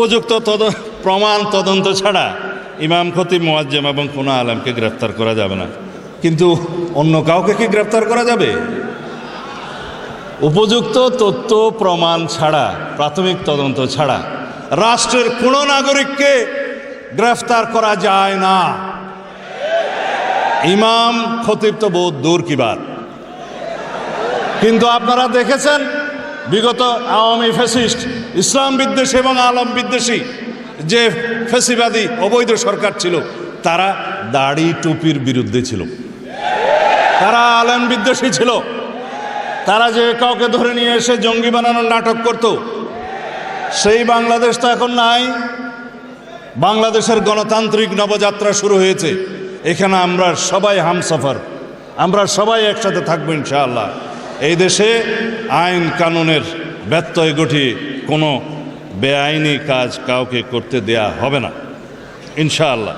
উপযুক্ত তদ প্রমাণ তদন্ত ছাড়া ইমাম, খতিব, মোয়াজ্জেম এবং কোনো আলেমকে গ্রেফতার করা যাবে না। কিন্তু অন্য কাউকে কি গ্রেফতার করা যাবে? উপযুক্ত তথ্য, প্রমাণ ছাড়া, প্রাথমিক তদন্ত ছাড়া রাষ্ট্রের কোনো নাগরিককে গ্রেফতার করা যায় না। ইমাম, খতিব তো বহুত দূর কি বাত। কিন্তু আপনারা দেখেছেন বিগত আওয়ামী ফ্যাসিস্ট, ইসলাম বিদ্বেষী এবং আলম বিদ্বেষী যে ফেসিবাদী অবৈধ সরকার ছিল, তারা দাড়ি টুপির বিরুদ্ধে ছিল। তারা আলেম বিদ্বেষী ছিল। তারা যে কাউকে ধরে নিয়ে এসে জঙ্গি বানানোর নাটক করত, সেই বাংলাদেশ তো এখন নাই। বাংলাদেশের গণতান্ত্রিক নবযাত্রা শুরু হয়েছে। এখানে আমরা সবাই হামসফর। আমরা সবাই একসাথে থাকব ইনশাআল্লাহ। এই দেশে আইন কানুনের ব্যত্যয় গঠি কোনো বেআইনি কাজ কাউকে করতে দেয়া হবে না। ইনশাআল্লাহ।